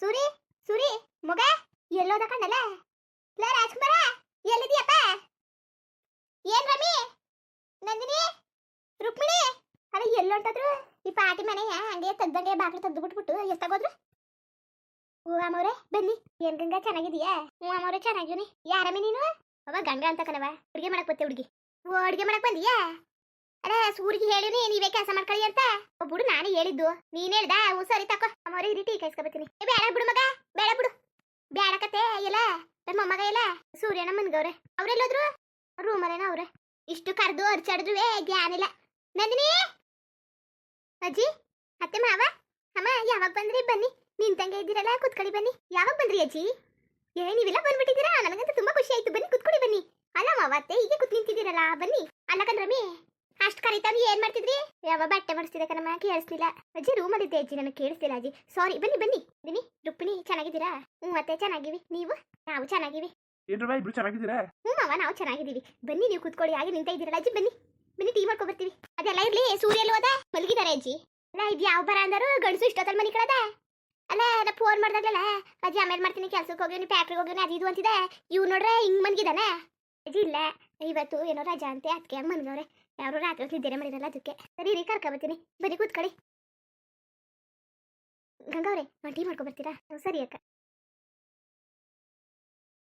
ಸೂರಿ ಸೂರಿ, ಮಗ, ಎಲ್ಲೋದ ಕಣ್ಣಲ್ಲ? ಲೇ ರಾಜ್ಕುಮಾರ ಎಲ್ಲಿದ್ಯಪ್ಪ ಏನ್ ರಮಿ? ನಂದಿನಿ? ರುಕ್ಮಿಣಿ? ಅರೆ ಎಲ್ಲೊಂಟದ್ರು? ಈ ಪಾಟಿ ಮನೆಯ ಹಂಗೆ ತದ್ದಂಗೆ ಬಾಗಿಲು ತೆಗ್ದು ಬಿಟ್ಬಿಟ್ಟು ಎಷ್ಟಾಗೋದ್ರು? ಹ್ಞೂ ಅಮ್ಮವ್ರೆ ಬನ್ನಿ. ಏನ್ ಗಂಗಾ ಚೆನ್ನಾಗಿದೀಯಾ ಹ್ಞೂ ಅಮ್ಮವ್ರೆ ಚೆನ್ನಾಗಿವ್ನಿ. ಯಾರಮ್ಮಿ ನೀನು? ಅವ ಗಂಗಾ ಅಂತ ಕಣವ ಅಡುಗೆ ಮಾಡಕ್ ಬತ್ತೆ ಹುಡುಗಿ. ಓ, ಅಡುಗೆ ಮಾಡಕ್ ಬಂದಿಯಾ? ಅಲ್ಲ ಸೂರಿಗೆ ಹೇಳಿನಿ ನೀವೇ ಕೆಲಸ ಮಾಡ್ಕೊಳ್ಳಿ ಅಂತ. ಬಿಡು, ನಾನು ಹೇಳಿದ್ದು. ನೀನ್ ಹೇಳ್ದ ಸರಿ, ತಕೋ. ಅಮ್ಮವ್ರೆ ಇರಿ, ಟೀ ಕಾಯಿಸ್ಕೊಬತ್ತೀನಿ ಬೇಡ ಬಿಡು, ಮಗ. ಬೇಡ ಬಿಡು. ಬೇಡ ಕತೆ ಇಲ್ಲ ನಮ್ಮ ಮಗ ಇಲ್ಲ ಸೂರ್ಯನ ಮನ್ಗವ್ರೆ ಅವ್ರೆಲ್ಲೋದ್ರು? ರೂಮಲ್ಲೇನ ಅವ್ರೆ. ಇಷ್ಟು ಕರೆದು ಅರ್ಚಾಡಿದ್ರು ಜ್ಞಾನ ಇಲ್ಲ. ನಂದಿನಿ? ಅಜ್ಜಿ? ಅತ್ತೆ, ಮಾವ? ಅಮ್ಮ, ಯಾವಾಗ ಬಂದ್ರಿ? ಬನ್ನಿ. ನಿಂತಂಗೆ ಇದ್ದೀರಲ್ಲ, ಕುತ್ಕೊಳ್ಳಿ ಬನ್ನಿ. ಯಾವಾಗ ಬಂದ್ರಿ, ಅಜ್ಜಿ? ಏ, ನೀವೆಲ್ಲ ಬಂದ್ಬಿಟ್ಟಿದ್ದೀರಾ? ನನಗಂತೂ ತುಂಬಾ ಖುಷಿ ಆಯ್ತು. ಬನ್ನಿ, ಕುತ್ಕೊಳ್ಳಿ ಬನ್ನಿ. ಅಲ್ಲ, ಮಾವ, ಅತ್ತೆ, ಹೀಗೆ ಕೂತ್ ನಿಂತಿದ್ದೀರಲ್ಲ, ಬನ್ನಿ. ಅಲ್ಲ ಕಣ್ರಮಿ. ಅಷ್ಟು ಕರಿತಾವ್ ಏನ್ ಮಾಡ್ತಿದ್ರಿ? ಯಾವ ಬಟ್ಟೆ ಮಾಡಿಸ್ತಿದೆ ಕಣಮ್ಮ ಕೇಳಿಸ್ತಿಲ್ಲ ಅಜ್ಜಿ ರೂಮ್ ಇದ್ದೆ ಅಜ್ಜಿ ನನಗೆ ಕೇಳಿಸ್ತಿಲ್ಲ ಅಜ್ಜಿ. ಸಾರಿ ಬನ್ನಿ ಬನ್ನಿ. ದಿನಿ ರುಕ್ಮಿಣಿ ಚೆನ್ನಾಗಿದ್ದೀರಾ? ಹ್ಞೂ ಮತ್ತೆ ಚೆನ್ನಾಗಿವಿ. ನೀವು? ನಾವು ಚೆನ್ನಾಗಿವಿ. ಏನ್ರವ ಇಬ್ರು ಚೆನ್ನಾಗಿದ್ದೀರಾ? ಹ್ಞೂ ಅವ ನಾವು ಚೆನ್ನಾಗಿದ್ದೀವಿ. ಬನ್ನಿ ನೀವು ಕೂತ್ಕೊಳ್ಳಿ ಹಾಗೆ ನಿಂತ ಇದ್ದೀರಲ್ಲ ಅಜ್ಜಿ ಬನ್ನಿ. ಬನ್ನಿ ಟೀ ಮಾಡ್ಕೊ ಬರ್ತೀವಿ ಅದೆಲ್ಲ ಇರ್ಲಿ ಸೂರ್ಯ ಎಲ್ಲಿ ಹೋದ? ಮಲಗಿದ್ದಾರೆ ಅಜ್ಜಿ. ಅಲ್ಲ ಇದು ಯಾವ ಬರ ಅಂದರು? ಗಂಡಸು ಇಷ್ಟೊತ್ತಲ್ಲಿ ಮನೆ ಕಳದ ಅಲ್ಲ ನಾ ಫೋನ್ ಮಾಡ್ದಾಗಲ್ಲ ಅಜ್ಜಿ ಆಮೇಲೆ ಮಾಡ್ತೀನಿ ಕೆಲ್ಸಕ್ಕೆ ಹೋಗಿ ಫ್ಯಾಕ್ಟ್ರಿಗೆ ಹೋಗಿ ಅದು ಇದು ಅಂತಿದೆ. ಇವ್ ನೋಡ್ರೆ ಹಿಂಗ್ ಮನ್ಗಿದಾನೆ ಅಜ್ಜಿ ಇಲ್ಲ ಇವತ್ತು ಏನೋ ರಜಾ ಅಂತೆ ಅದಕ್ಕೆ ಹಂಗೆ ಮನ್ಗವ್ರೆ ಯಾರು ರಾತ್ರಿ ಹೊತ್ತು ನಿದ್ದೆ ಮಾಡಿರಲ್ಲ ಅದಕ್ಕೆ ಸರಿ ರೀ ಕರ್ಕೊ ಬರ್ತೀನಿ. ಬನ್ನಿ ಕೂತ್ಕೊಳ್ಳಿ. ಗಂಗಾವ್ರೆ ನಾನು ಟೀ ಮಾಡ್ಕೊ ಬರ್ತೀರಾ? ಹ್ಞೂ, ಸರಿ ಅಕ್ಕ.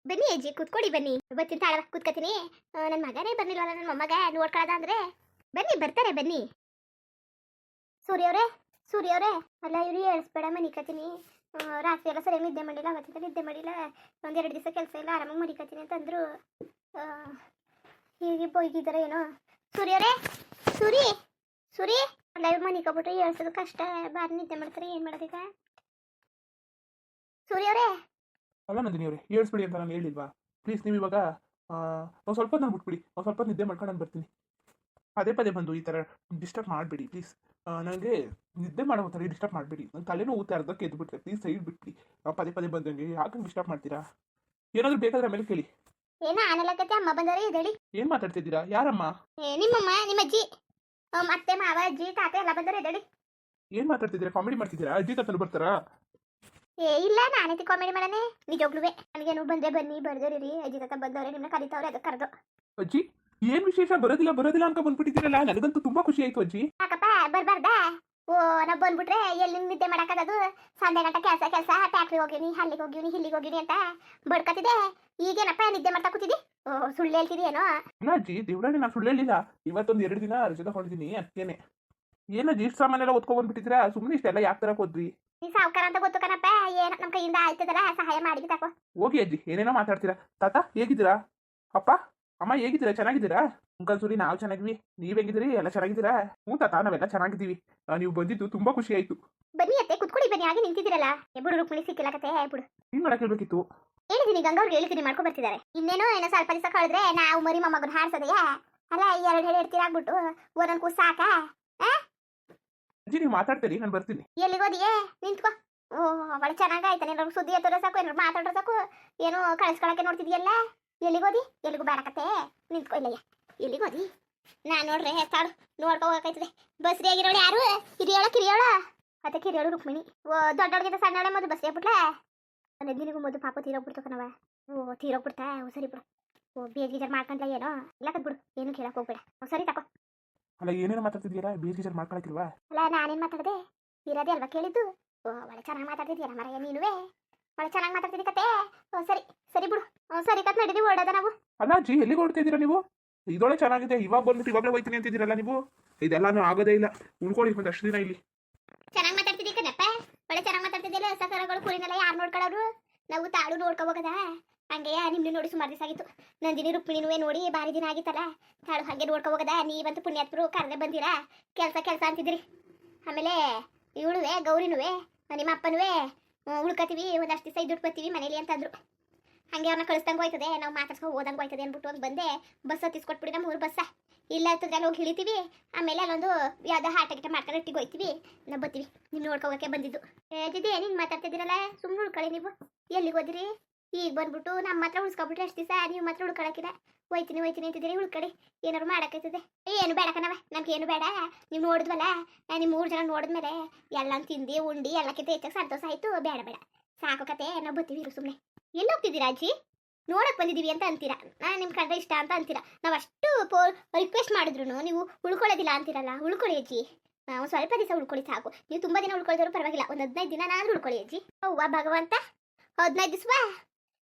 ಬನ್ನಿ ಅಜ್ಜಿ ಕುತ್ಕೊಳ್ಳಿ ಬನ್ನಿ. ಬರ್ತೀನಿ ತಾಳ ಕುತ್ಕತೀನಿ. ನನ್ನ ಮಗನೇ ಬರ್ಲಿಲ್ವಲ್ಲ ನನ್ನ ಮೊಮ್ಮಗ ನೋಡ್ಕೊಳ್ಳೋದ ಅಂದ್ರೆ? ಬನ್ನಿ ಬರ್ತಾರೆ ಬನ್ನಿ. ಸೂರ್ಯವ್ರೆ ಸೂರ್ಯವ್ರೆ ಅಲ್ಲ ಇವ್ರಿ ಎಳ್ಸ್ಬೇಡ ಮನಿಕತೀನಿ ರಾತ್ರಿ ಎಲ್ಲ ಸರಿಯಾಗಿ ನಿದ್ದೆ ಮಾಡಿಲ್ಲ ಅವತ್ತಿಂದ ನಿದ್ದೆ ಮಾಡಿಲ್ಲ ಒಂದೆರಡು ದಿವಸ ಕೆಲಸ ಇಲ್ಲ ಆರಾಮಾಗಿ ಮಡಿಕತೀನಿ ಅಂತಂದ್ರು. ಹೀಗೆ ಬೈಗಿದ್ದಾರೆ ಏನೋ. ಸೂರ್ಯ ಅವರೇ ಸೂರಿ. ಸೂರಿ ಲೈವ್ ಮನಿ ಕಬಿಟ್ರಿ ಹೇಳ್ಸೋದು ಕಷ್ಟ. ಬಾರಿ ನಿದ್ದೆ ಮಾಡ್ತಾರೆ. ಏನು ಮಾಡೋದೀಗ? ಸೂರ್ಯರೇ. ಅಲ್ಲ ನಂದಿನಿ ಅವ್ರೆ ಹೇಳ್ಸ್ಬಿಡಿ ಅಂತ ನಾನು ಹೇಳಿಲ್ವಾ? ಪ್ಲೀಸ್ ನೀವು ಇವಾಗ ಒಂದು ಸ್ವಲ್ಪ ನಾನು ಬಿಟ್ಬಿಡಿ ಒಂದು ಸ್ವಲ್ಪ ನಿದ್ದೆ ಮಾಡ್ಕೊಂಡು ನಾನು ಬರ್ತೀನಿ. ಪದೇ ಪದೇ ಬಂದು ಈ ಥರ ಡಿಸ್ಟರ್ಬ್ ಮಾಡಬೇಡಿ ಪ್ಲೀಸ್ ನನಗೆ ನಿದ್ದೆ ಮಾಡೋ ಥರ ಡಿಸ್ಟರ್ಬ್ ಮಾಡಬೇಡಿ. ನನ್ನ ತಲೆನೂ ಊತ ಅರ್ಧಕ್ಕೆ ಎದ್ದು ಬಿಟ್ರೆ ಪ್ಲೀಸ್ ಸೈಡ್ ಬಿಟ್ಬಿಡಿ. ಪದೇ ಪದೇ ಬಂದಂಗೆ ಯಾಕೆ ಡಿಸ್ಟರ್ಬ್ ಮಾಡ್ತೀರಾ? ಏನಾದರೂ ಬೇಕಾದ್ರೆ ಆಮೇಲೆ ಕೇಳಿ. ಏನ ಆನಲಕತ್ತೆ ಅಮ್ಮ ಬಂದರೆ ಇದೇಳಿ ಏನ್ ಮಾತಾಡ್ತಿದ್ದೀರಾ? ಯಾರಮ್ಮ? ಏ ನಿಮ್ಮಮ್ಮ ನಿಮ್ಮ ಅಜ್ಜಿ ಅತ್ತೆ ಮಾವ ಅಜ್ಜಿ ತಾತ ಎಲ್ಲ ಬಂದರೆ ಇದೇಳಿ ಏನ್ ಮಾತಾಡ್ತಿದ್ದೀರಾ? ಕಾಮಿಡಿ ಮಾಡ್ತಿದ್ದೀರಾ? ಅಜ್ಜಿ ತಾತನು ಬರ್ತಾರಾ? ಏ ಇಲ್ಲ ನಾನೈತಿ ಕಾಮಿಡಿ ಮಾಡನೆ ನಿಜೋಗ್ಲುವೆ ನನಗೇನು ಬಂದೆ ಬನ್ನಿ ಬರ್ದಿರಿ ಅಜ್ಜಿ ತಾತ ಬಂದವ್ರೆ ನಿಮ್ಮನ್ನ ಕರಿತಾವ್ರೆ ಅದಕ್ಕೆ ಕರೆದು. ಅಜ್ಜಿ ಏನ್ ವಿಶೇಷ? ಬರೋದಿಲ್ಲ ಬರೋದಿಲ್ಲ ಅಂತ ಬಂದ್ಬಿಟ್ಟಿದ್ದೀರಲ್ಲ? ನನಗಂತೂ ತುಂಬಾ ಖುಷಿ ಆಯ್ತು ಅಜ್ಜಿ. ಯಾಕಪ್ಪ ಬರ್ಬಾರ್ದ? ಓ ನಾ ಬಂದ್ಬಿಟ್ರೆ ಎಲ್ಲಿ ನಿದ್ದೆ ಮಾಡಕ್ಕಾಗದು ಸಂಡೆ ಗಂಟ ಕೆಲಸ ಕೆಲಸ ಫ್ಯಾಕ್ಟ್ರಿ ಹೋಗಿನಿ ಅಲ್ಲಿಗೆ ಹೋಗಿನಿ ಇಲ್ಲಿಗೆ ಹೋಗಿನಿ ಅಂತ ಬಡ್ಕತ್ತಿದೆ ಈಗೇನಪ್ಪ ನಿದ್ದೆ ಮಾಡ್ತಾ ಕೂತಿದ್ದಿ ಓ ಸುಳ್ಳು ಹೇಳ್ತಿದಿ ಏನೋ ಅಜ್ಜಿ ದೇವ್ರಾಣಿ ನಾನು ಸುಳ್ಳು ಹೇಳಿಲ್ಲ. ಇವತ್ತೊಂದು ಎರಡು ದಿನ ರಜೆ ತಗೊಂಡಿದ್ದೀನಿ ಅದಕ್ಕೇನೆ ಏನೋ ಇಷ್ಟು ಸಾಮಾನೆಲ್ಲ ಓದ್ಕೊ ಬಂದ್ಬಿಟ್ಟಿದ್ದೀರಾ? ಸುಮ್ಮನೆ ಇಷ್ಟೆಲ್ಲ ಯಾಕೆ ತರಕ್ ಹೋದ್ವಿ ನೀ ಸಾವುಕಾರ ಅಂತ ಗೊತ್ತು ಕಣಪ್ಪ. ಏನು ನಮ್ಮ ಕೈಯಿಂದ ಆಯ್ತದಲ್ಲ ಸಹಾಯ ಮಾಡಿ ತಕೋ. ಹೋಗಿ ಅಜ್ಜಿ ಏನೇನೋ ಮಾತಾಡ್ತೀರಾ. ತಾತ ಹೇಗಿದ್ದೀರಾ? ಅಪ್ಪ? ಅಮ್ಮ ಹೇಗಿದ್ದೀರಾ? ಚೆನ್ನಾಗಿದ್ದೀರಾ? ಅಂಕಲ್ ಸೂರಿ ನಾವು ಚೆನ್ನಾಗಿದ್ವಿ. ನೀವ್ ಹೇಗಿದ್ದೀರಿ? ಎಲ್ಲ ಚೆನ್ನಾಗಿದ್ದೀರಾ? ಹ್ಞೂ ತಾತ ನಾವೆಲ್ಲ ಚೆನ್ನಾಗಿದ್ದೀವಿ. ನೀವು ಬಂದಿದ್ದು ತುಂಬಾ ಖುಷಿ ಆಯ್ತು ಬನ್ನಿ ಅತ್ತೆ ಕುತ್ಕೊಳ್ಳಿ ಬನ್ನಿ ಆಗಿ ನಿಂತಿದ್ದೀರಲ್ಲ. ಏ ಬಿಡು ರುಕ್ಮಿಣಿ ಸಿಕ್ಕಿಲ್ಲ ಕತೆ ಬಿಡು ಏನ್ ಮಾಡಕ್ ಹೇಳ್ಬೇಕಿತ್ತು? ಹೇಳಿದೀನಿ ಗಂಗವ್ರಿಗೆ ಹೇಳ್ತೀನಿ ಮಾಡ್ಕೊ ಬರ್ತಿದ್ದಾರೆ. ಇನ್ನೇನೋ ಏನೋ ಸ್ವಲ್ಪ ದಿವಸ ಕಳೆದ್ರೆ ನಾವು ಮರಿ ಮೊಮ್ಮಗನ ಹಾಡ್ಸೋದೆಯಾ ಅಲ್ಲ ಎರಡು ಹೇಳಿ ಹೇಳ್ತೀರಾ ಆಗ್ಬಿಟ್ಟು? ಒಂದೊಂದು ಕೂಸ ಸಾಕ? ಅಜ್ಜಿ ನೀವು ಮಾತಾಡ್ತೀರಿ ನಾನು ಬರ್ತೀನಿ. ಎಲ್ಲಿಗೋದಿಯೇ ನಿಂತ್ಕೋ. ಓ ಅವಳು ಚೆನ್ನಾಗಾಯ್ತಾನೆ ಸುದ್ದಿ ಎತ್ತೋದ್ರೆ ಸಾಕು ಏನಾರು ಮಾತಾಡೋ ಸಾಕು. ಏನೋ ಕಳಿಸ್ಕೊಳಕ್ಕೆ ನೋಡ್ತಿದ್ಯಲ್ಲ? ಎಲ್ಲಿಗೆ ಹೋದಿ? ಎಲ್ಲಿಗೂ ಬೇಡಕತ್ತೆ ನಿಂತ್ಕೋ ಇಲ್ಲಯ್ಯ. ಎಲ್ಲಿಗೋದಿ ನಾ ನೋಡ್ರೆ ತಾಳು ನೋಡ್ಕೊ ಹೋಗಕೈತದೆ. ಬಸ್ರಿ ಆಗಿರೋಳು ಯಾರು? ಹಿರಿಯೋಳ ಕಿರಿಯೋಳ? ಮತ್ತೆ ಕಿರಿಯೋಳು ರುಕ್ಮಿಣಿ. ಓ ದೊಡ್ಡೊಳಗಿಂತ ಸಣ್ಣ ಮೊದಲು ಬಸ್ರಿ ಆಗ್ಬಿಟ್ಲೆ ನಿನಗೂ ಮೊದಲು ಪಾಪ ತೀರೋಗ್ಬಿಡ್ತು ಕಣವ ಓ ತೀರೋಗ್ಬಿಡ್ತಾ ಓ ಸರಿ ಬಿಡು. ಓ ಬೇಜ್ ಗೀಜರ್ ಮಾಡ್ಕೊಂಡ್ಲ ಏನೋ? ಇಲ್ಲ ಬಿಡು ಏನು ಕೇಳಕ್ ಹೋಗ್ಬೇಡ. ಓ ಸರಿ ತಕೋ. ಅಲ್ಲ ಏನೇನು ಮಾತಾಡ್ತಿದ್ದೀರಾ ಬೇರೆ ಟೀಚರ್ ಮಾಡ್ಕೊಳಕಿಲ್ವಾ? ಅಲ್ಲ ನಾನೇನು ಮಾತಾಡಿದೆ? ಇರೋದೇ ಅಲ್ವಾ ಕೇಳಿದ್ದು? ಓ ಒಳ್ಳೆ ಚೆನ್ನಾಗಿ ಮಾತಾಡ್ತಿದ್ದೀರಾ ಮರ ನೀನುವೆ? ಒಳ್ಳೆ ಚೆನ್ನಾಗಿ ಮಾತಾಡ್ತಿದ್ದಿ ಕತೆ? ಓ ಸರಿ ಸರಿ ಬಿಡು. ಸರಿ ಕತ್ ನಡೀರಿ ಓಡೋದ ನಾವು. ಅಲ್ಲ ಅಜ್ಜಿ ಎಲ್ಲಿಗೆ ಹೊಡ್ತಾ ಇದ್ದೀರಾ ನೀವು? ಇದೊಳೆ ಚೆನ್ನಾಗಿದೆ ಇವಾಗ ಬಂದ್ಬಿಟ್ಟು ಇವಾಗಲೇ ಹೋಯ್ತೀನಿ ಅಂತಿದ್ದೀರಲ್ಲ ನೀವು? ಇದೆಲ್ಲಾನು ಆಗೋದೇ ಇಲ್ಲ. ಉಳ್ಕೊಳ್ಳಿ ಒಂದಷ್ಟು ದಿನ ಇಲ್ಲಿ. ಚೆನ್ನಾಗಿ ಮಾತಾಡ್ತಿದ್ದಿ ಕಣಪ್ಪ. ಒಳ್ಳೆ ಚೆನ್ನಾಗಿ ಮಾತಾಡ್ತಿದ್ದಿಲ್ಲ ಸಕರಗಳು ಕುರಿನೆಲ್ಲ ಯಾರು ನೋಡ್ಕೊಳ್ಳೋರು? ನಾವು ತಾಳು ನೋಡ್ಕೋಬೋಕದ ಹಂಗೆ ನಿಮ್ನು ನೋಡಿ ಸುಮಾರು ದಿವಸ ಆಗಿತ್ತು. ನಂದಿನಿ ರುಕ್ಮಿಣಿನೂ ನೋಡಿ ಬಾರಿ ದಿನ ಆಗಿತ್ತಲ್ಲ. ತಾಳು ಹಾಗೆ ನೋಡ್ಕೋಬೋಕದ ನೀವಂತೂ ಪುಣ್ಯಾತ್ಮರು ಕರೆದೇ ಬಂದಿರಾ? ಕೆಲಸ ಕೆಲಸ ಅಂತಿದ್ರಿ ಆಮೇಲೆ ಇವಳುವೆ ಗೌರಿನುವೆ ನಿಮ್ಮ ಅಪ್ಪನುವೆ ಉಳ್ಕೋತೀವಿ ಒಂದಷ್ಟು ದಿವಸ ಇದ್ದು ಮನೇಲಿ ಅಂತಂದ್ರು. ಹಂಗೆ ಅವ್ರನ್ನ ಕಳಿಸ್ದಂಗೆ ಹೋಯ್ತದೆ, ನಾವು ಮಾತಾಡ್ಸ್ಕೊಂಡು ಹೋದಂಗೆ ಹೋಯ್ತದೆ ಅಂದ್ಬಿಟ್ಟು ಒಂದು ಬಂದೆ, ಬಸ್ ಹತ್ತಿಸ್ಕೊಟ್ಬಿಡಿ ನಮ್ಮ ಊರು ಬಸ್ಸ ಇಲ್ಲ ಅಂತಂದ್ರೆ ಅಲ್ಲಿ ಹೋಗಿ ಇಳಿತೀವಿ ಆಮೇಲೆ ಅಲ್ಲೊಂದು ಯಾವ್ದೋ ಹಾಟ ಗಿಟ ಮಾಡ್ಕೊಂಡು ಒಟ್ಟಿಗೆ ಹೋಯ್ತೀವಿ. ನಾವು ಬರ್ತೀವಿ, ನೀವು ನೋಡ್ಕೋಗಕ್ಕೆ ಬಂದಿದ್ದು. ಏದಿದೆ ಹಿಂಗೆ ಮಾತಾಡ್ತಿದ್ದೀರಲ್ಲ ಸುಮ್ಮನೆ ಉಳ್ಕೊಳ್ಳಿ ನೀವು. ಎಲ್ಲಿಗೆ ಹೋದ್ರಿ? ಈಗ ಬಂದ್ಬಿಟ್ಟು ನಮ್ಮ ಮಾತ್ರ ಉಳ್ಸ್ಕೊಬಿಟ್ರೆ ಎಷ್ಟು ದಿವಸ, ನೀವು ಮಾತ್ರ ಉಳ್ಕೊಳಕ್ಕಿಲ್ಲ ಹೋಯ್ತೀನಿ ಹೋಯ್ತೀನಿ ಅಂತಿದ್ದೀರಿ, ಉಳ್ಕೊಳ್ಳಿ. ಏನಾರು ಮಾಡೋಕ್ಕೈತದೆ ಏನು ಬೇಡ ಕಣವ ನಮ್ಗೆ ಏನು ಬೇಡ. ನೀವು ನೋಡಿದ್ವಲ್ಲ ನಿಮ್ಮ ಮೂರು ಜನ ನೋಡಿದ್ಮೇಲೆ ಎಲ್ಲ ತಿಂದು, ಉಂಡಿ, ಎಲ್ಲಕ್ಕಿಂತ ಹೆಚ್ಚಾಗಿ ಸಂತೋಷ ಆಯಿತು, ಬೇಡ ಬೇಡ. ಸಾಕು ಕತೆ ನಾವು ಬರ್ತೀವಿ ಸುಮ್ಮನೆ ಎಲ್ಲಿ ಹೋಗ್ತಿದ್ದೀರಾ ಅಜ್ಜಿ? ನೋಡಕ್ ಬಂದಿದ್ದೀವಿ ಅಂತ ಅಂತೀರಾ? ನಾನು ನಿಮ್ಮ ಕಂಡ್ರೆ ಇಷ್ಟ ಅಂತ ಅಂತೀರಾ? ನಾವು ಅಷ್ಟು ಪೋ ರಿಕ್ವೆಸ್ಟ್ ಮಾಡಿದ್ರು ನೀವು ಉಳ್ಕೊಳ್ಳೋದಿಲ್ಲ ಅಂತೀರಲ್ಲ? ಉಳ್ಕೊಳ್ಳಿ ಅಜ್ಜಿ. ನಾವು ಸ್ವಲ್ಪ ದಿವಸ ಉಳ್ಕೊಳ್ಳಿ ಸಾಕು. ನೀವು ತುಂಬಾ ದಿನ ಉಳ್ಕೊಳ್ದ್ರು ಪರವಾಗಿಲ್ಲ. ಒಂದು ಹದಿನೈದು ದಿನ ನಾನು ಉಳ್ಕೊಳ್ಳಿ ಅಜ್ಜಿ. ಅವ್ವ, ಭಗವಂತ. ಹದಿನೈದು ದಿವಸ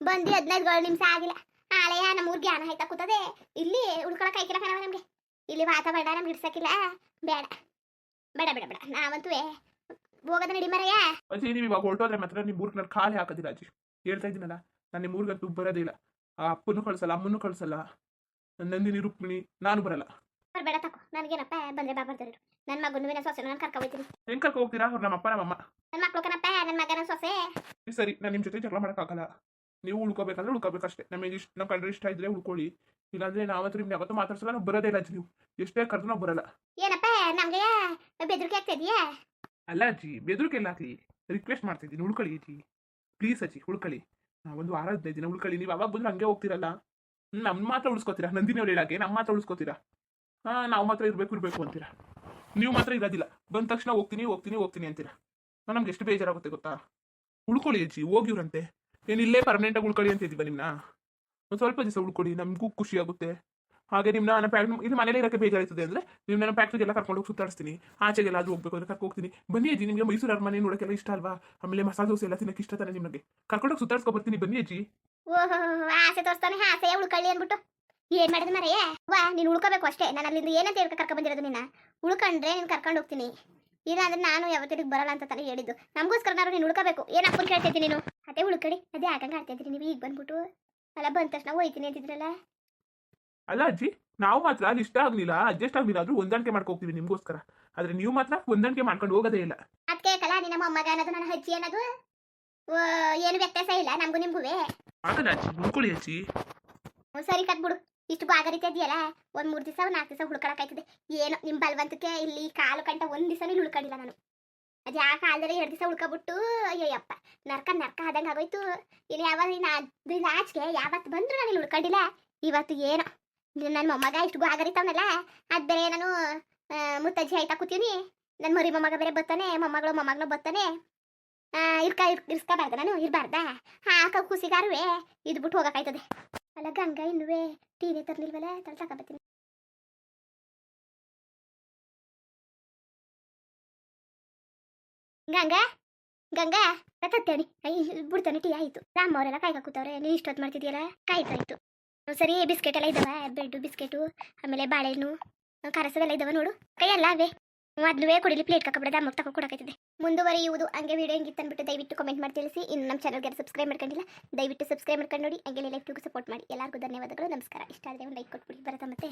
ಬಂದು ಹದಿನೈದು ನಿಮ್ಸ ಆಗಿಲ್ಲ. ಆಳೆಯ ನಮ್ಮ ಊರಿಗೆ ಹಣ ಆಯ್ತಾ ಕೂತದೆ. ಇಲ್ಲಿ ಉಳ್ಕೊಳಕ್ ಆಯ್ಕಿಲ್ಲ ಕಣವ ನಮಗೆ. ಇಲ್ಲಿ ವಾತಾವರಣ ನಮ್ಗೆ ಇಡ್ಸಕ್ಕಿಲ್ಲ ಬೇಡ. ಬೇಡ ಬೇಡ ಬೇಡ. ನಾವಂತೂ ಹೋಗೋದ ನಡಿ ಮರಯ್ಯ. ಅಜ್ಜಿ ನೀವು ಇವಾಗ ಹೊರಟೋದ್ರೆ ಮಾತ್ರ ನಿಮ್ಮ ಊರಿಗೆ ಖಾಲಿ ಹಾಕೋದಿಲ್ಲ ಅಜ್ಜಿ. ಹೇಳ್ತಾ ಇದ್ದೀನಲ್ಲ ನಾನು ನಿಮ್ಮ ಊರಿಗಂತೂ ಬರೋದೇ ಇಲ್ಲ. ಆ ಅಪ್ಪನೂ ಕಳ್ಸಲ್ಲ ಅಮ್ಮನ್ನು ಕಳ್ಸಲ್ಲ. ನಂದಿನಿ ರುಕ್ಮಿಣಿ ನಾನು ಬರಲ್ಲ. ಬೇಡ ತಕೋ ನನಗೇನಪ್ಪ ಬಂದ್ರೆ ಬಾ ಬರ್ತಾರೆ ನನ್ನ ಮಗನ ಸೊಸೆ ನಾನು ಕರ್ಕೊ ಹೋಗ್ತೀನಿ. ಹೆಂಗ್ ಕರ್ಕೊ ಹೋಗ್ತೀರಾ? ಅವ್ರು ನಮ್ಮ ಅಪ್ಪ ನಮ್ಮಮ್ಮ. ನನ್ನ ಮಕ್ಳು ಕಣಪ್ಪ ನನ್ನ ಮಗನ ಸೊಸೆ. ಸರಿ ನಾನು ನಿಮ್ಮ ಜೊತೆ ಜಗಳ ಮಾಡೋಕ್ಕಾಗಲ್ಲ. ನೀವು ಉಳ್ಕೋಬೇಕಂದ್ರೆ ಉಳ್ಕೋಬೇಕಷ್ಟೇ. ನಮಗೆ ಇಷ್ಟ ನಮ್ಮ ಕಂಡ್ರೆ ಇಷ್ಟ ಇದ್ರೆ ಉಳ್ಕೊಳ್ಳಿ. ಇಲ್ಲಾಂದ್ರೆ ನಾವಂತೂ ನಿಮ್ಗೆ ಯಾವತ್ತೂ ಮಾತಾಡ್ಸಲ್ಲ ನಾವು ಬರೋದೇ ಇಲ್ಲ ಅಜ್ಜಿ ನೀವು. ಎಷ್ಟೇ ಕರೆದು ನಾವು ಬರಲ್ಲ. ಏನಪ್ಪ ನಮಗೆ ಬೆದರಿಕೆ ಆಗ್ತಾ ಇದೆಯಾ? ಅಲ್ಲ ಅಜ್ಜಿ ಬೆದರಿಕೆ ಎಲ್ಲ ಹಾಕ್ಲಿ ರಿಕ್ವೆಸ್ಟ್ ಮಾಡ್ತಿದ್ದೀನಿ ಉಳ್ಕೊಳ್ಳಿ ಅಜ್ಜಿ. ಪ್ಲೀಸ್ ಅಜ್ಜಿ, ಉಳ್ಕೊಳ್ಳಿ. ಒಂದು ವಾರ ಹದಿನೈದು ದಿನ ಉಳ್ಕೊಳ್ಳಿ. ನೀವು ಅವಾಗ ಬಂದ್ರೆ ಹಂಗೆ ಹೋಗ್ತಿರಲ್ಲ. ನಮ್ಮ ಮಾತ್ರ ಉಳಿಸ್ಕೋತೀರಾ? ನಂದಿನಿ ಅವ್ರು ಹೇಳಾಗೆ ನಮ್ಮ ಮಾತ್ರ ಉಳಿಸ್ಕೋತೀರಾ? ಹಾಂ ನಾವು ಮಾತ್ರ ಇರಬೇಕು ಇರಬೇಕು ಅಂತೀರಾ? ನೀವು ಮಾತ್ರ ಇರೋದಿಲ್ಲ. ಬಂದ ತಕ್ಷಣ ಹೋಗ್ತೀನಿ ಹೋಗ್ತೀನಿ ಹೋಗ್ತೀನಿ ಅಂತೀರಾ? ನಮ್ಗೆ ಎಷ್ಟು ಬೇಜಾರಾಗುತ್ತೆ ಗೊತ್ತಾ? ಉಳ್ಕೊಳ್ಳಿ ಅಜ್ಜಿ, ಹೋಗಿವ್ರಂತೆ. ಏನು ಇಲ್ಲೇ ಪರ್ಮನೆಂಟಾಗಿ ಉಳ್ಕೊಳ್ಳಿ ಅಂತ ಇದೀವ ನಿಮ್ಮನ್ನ ಒಂದು ಸ್ವಲ್ಪ ದಿವಸ ಉಳ್ಕೊಳ್ಳಿ, ನಮಗೂ ಖುಷಿ ಆಗುತ್ತೆ. ಹಾಗೆ ನಿಮ್ಮನ್ನ ನಾನು ಪ್ಯಾಕ್ ಇದು ಮನೇಲಿ ಇರೋಕ್ಕೆ ಬೇಜಾರಾಗ್ತದೆ ಅಂದರೆ ನಿಮ್ಮ ನನ್ನ ಫ್ಯಾಕ್ಟ್ರಿಗೆಲ್ಲ ಕರ್ಕೊಂಡು ಹೋಗಿ ಸುತ್ತಾಡಿಸ್ತೀನಿ. ಆಚೆಗೆಲ್ಲ ಅದು ಹೋಗ್ಬೇಕು ಅಂದ್ರೆ ಕರ್ಕೊಂಡು ಹೋಗ್ತೀನಿ. ಬನ್ನಿ ಅಜ್ಜಿ, ನಿಮಗೆ ಮೈಸೂರು ಅರಮನೆ ನೋಡೋಕ್ಕೆಲ್ಲ ಇಷ್ಟ ಅಲ್ವಾ? ಆಮೇಲೆ ಮಸಾಲೆ ದೋಸೆ ಎಲ್ಲ ತಿನ್ನಕ್ಕೆ ಇಷ್ಟ ತಾನೆ ನಿಮಗೆ? ಕರ್ಕೊಂಡೋಗಿ ಸುತ್ತಾಡ್ಸ್ಕೊ ಬರ್ತೀನಿ, ಬನ್ನಿ ಅಜ್ಜಿ. ಆಸೆ ತೋರಿಸ್ತಾನೆ, ಆಸೆ. ಉಳ್ಕೊಳ್ಳಿ ಅಂದ್ಬಿಟ್ಟು. ಏನ್ ಮಾಡಿದ ಮರೆಯ ವಾ, ನೀನು ಉಳ್ಕೋಬೇಕು ಅಷ್ಟೇ. ನಾನು ಅಲ್ಲಿಂದ ಏನಂತ ಹೇಳ್ಕ ಕರ್ಕೊಂಡ್ ಬಂದಿರೋದು ನಿನ್ನ? ಉಳ್ಕೊಂಡ್ರೆ ನೀನು ಕರ್ಕೊಂಡು ಹೋಗ್ತೀನಿ. ಇಲ್ಲಾಂದ್ರೆ ನಾನು ಯಾವತ್ತಿಗೆ ಬರಲ್ಲ ಅಂತ ತಾನೇ ಹೇಳಿದ್ದು. ನಮಗೋಸ್ಕರ ನಾನು ನೀನು ಉಳ್ಕೋಬೇಕು. ಏನು ಅಪ್ಪನ ಕೇಳ್ತಿದ್ದೀನಿ ನೀನು? ಅದೇ, ಉಳ್ಕೊಳ್ಳಿ. ಅದೇ, ಆಗಂಗೆ ಆಡ್ತಾ ಇದ್ದೀನಿ. ನೀವು ಈಗ ಬಂದ್ಬಿಟ್ಟು. ಅಲ್ಲ, ಬಂದ ತಕ್ಷಣ ಹೋಯ್ತೀನಿ ಅಂತಿದ್ರಲ್ಲ? ಅಲ್ಲ ಅಜ್ಜಿ ನಾವು ಮಾತ್ರ ಅಲ್ಲಿ ಇಷ್ಟ ಆಗ್ಲಿಲ್ಲ. ಅಡ್ಜಸ್ಟ್ ಆಗ್ಲಿಲ್ಲ. ಆದ್ರೂ ಹೊಂದಾಣಿಕೆ ಮಾಡ್ಕೋಗ್ತೀವಿ ನಿಮ್ಗೋಸ್ಕರ. ಆದ್ರೆ ನೀವು ಮಾತ್ರ ಹೊಂದಾಣಿಕೆ ಮಾಡ್ಕೊಂಡು ಹೋಗೋದೇ ಇಲ್ಲ. ಅದಕ್ಕೆ ಕಲಾ ನಿನ್ನ ಮೊಮ್ಮಗ ಅನ್ನೋದು ನನ್ನ ಅಜ್ಜಿ ಅನ್ನೋದು. ಓ, ಏನು ವ್ಯತ್ಯಾಸ ಇಲ್ಲ. ನಮಗೂ ನಿಮ್ಗುವೆ. ಆಗಲ್ಲ ಅಜ್ಜಿ ಉಳ್ಕೊಳ್ಳಿ ಅಜ್ಜಿ. ಸರಿ ಕತ್ ಕಟ್ಬಿಡು. ಇಷ್ಟು ರೀತಿ ಇದೆಯಲ್ಲ ಒಂದ್ ಮೂರ್ ದಿವಸ ನಾಲ್ಕು ದಿವಸ ಹುಡ್ಕೊಳಕಾಯ್ತದೆ ಏನು ನಿಮ್ಮ ಬಲವಂತಕ್ಕೆ ಇಲ್ಲಿ ಕಾಲು ಕಂಟ ಒಂದ್ ದಿವಸ ಉಳ್ಕೊಂಡಿಲ್ಲ ನಾನು. ಅದು ಯಾವ ಕಾಲದಲ್ಲಿ ಎರಡು ದಿವಸ ಉಳ್ಕೊಬಿಟ್ಟು ಅಯ್ಯಯ್ಯಪ್ಪ ನರ್ಕ ನರ್ಕ ಆದಂಗ ಆಗೋಯ್ತು. ಇಲ್ಲಿ ಯಾವಾಗ ಆಚೆಗೆ ಯಾವತ್ತು ಬಂದ್ರು ನಾನು ಇಲ್ಲಿ ಉಳ್ಕೊಂಡಿಲ್ಲ. ಇವತ್ತು ಏನೋ. ನನ್ನ ಮೊಮ್ಮಗ ಇಷ್ಟು ಬಾಗರಿತಾವನಲ್ಲ ಅದು ಬೇರೆ ನಾನು ಮುತ್ತಜ್ಜಿ ಆಯ್ತಾ ಕೂತೀನಿ ನನ್ನ ಮರಿ ಮೊಮ್ಮಗ ಬೇರೆ ಬರ್ತಾನೆ, ಮೊಮ್ಮಗಳು ಮೊಮ್ಮಗಳು ಬರ್ತಾನೆ. ಇರ್ಕ ಇರ್ಸ್ಕಬಾರ್ದ ನಾನು, ಇರಬಾರ್ದ? ಹಾಕ ಇದು ಬಿಟ್ಟು ಹೋಗಕ್ಕಾಯ್ತದೆ ಅಲ್ಲ ಗಂಗಾ ಇನ್ನುವೆ ಟೀನೇ ತರ್ಲಿಲ್ವಲ್ಲ, ತಲ್ ಬರ್ತೀನಿ. ಗಂಗಾ ಗಂಗಾ ತತ್ತೇಳಿ ಬಿಡ್ತಾನೆ ಟೀ ಆಯ್ತು. ರಾಮ ಅವರೆಲ್ಲ ಕಾಯ್ಕ ಕೂತವ್ರೆ ನೀ ಇಷ್ಟೊತ್ತು ಮಾಡ್ತಿದ್ಯಲ್ಲ, ಕಾಯ್ತಾಯ್ತು. ಸರಿ, ಬಿಸ್ಕೆಟ್ ಎಲ್ಲ ಇದಾವ ಬ್ರೆಡ್ ಬಿಸ್ಕೆಟು, ಆಮೇಲೆ ಬಾಳೆಹಣ್ಣು ಕರಸವೆಲ್ಲ ಇದಾವ ನೋಡು. ಕೈಯಲ್ಲ ಅವೇ. ಅದನ್ನುವೇ ಕುಡಿಲಿ ಪ್ಲೇಟ್ ಕಾಕಬಿಡದ ಅಮ್ಮ ತಗೊಂಡು ಕೊಡಕೈತಿದೆ ಮುಂದುವರಿಯುವುದು ಹಂಗೆ ವಿಡಿಯೋ ಹೆಂಗಿತ್ತು ಅಂದ್ಬಿಟ್ಟು ದಯವಿಟ್ಟು ಕಮೆಂಟ್ ಮಾಡಿ ತಿಳಿಸಿ. ಇನ್ನು ನಮ್ಮ ಚಾನಲ್ಗೆ ಸಬ್ಸ್ಕ್ರೈಬ್ ಮಾಡ್ಕೊಂಡಿಲ್ಲ, ದಯವಿಟ್ಟು ಸಬ್ಸ್ಕ್ರೈಬ್ ಮಾಡ್ಕೊಂಡು ನೋಡಿ, ಹಂಗೆ ಲೈಫ್ಗೂ ಸಪೋರ್ಟ್ ಮಾಡಿ. ಎಲ್ಲರಿಗೂ ಧನ್ಯವಾದಗಳು, ನಮಸ್ಕಾರ. ಇಷ್ಟ ಆದರೆ ಒಂದು ಲೈಕ್ ಕೊಟ್ಬಿಡಿ. ಬರೋದ ಮತ್ತೆ?